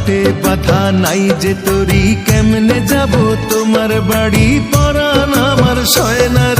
হাতে বাধা নাই যে তোরি কেমনে যাব তোমার বাড়ি পরান আমার শয়নার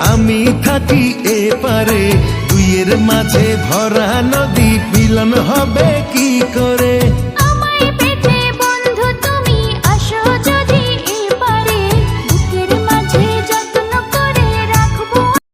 আমি থাকি এ পারে দুইয়ের মাঝে ভরা নদী মিলন হবে কি করে?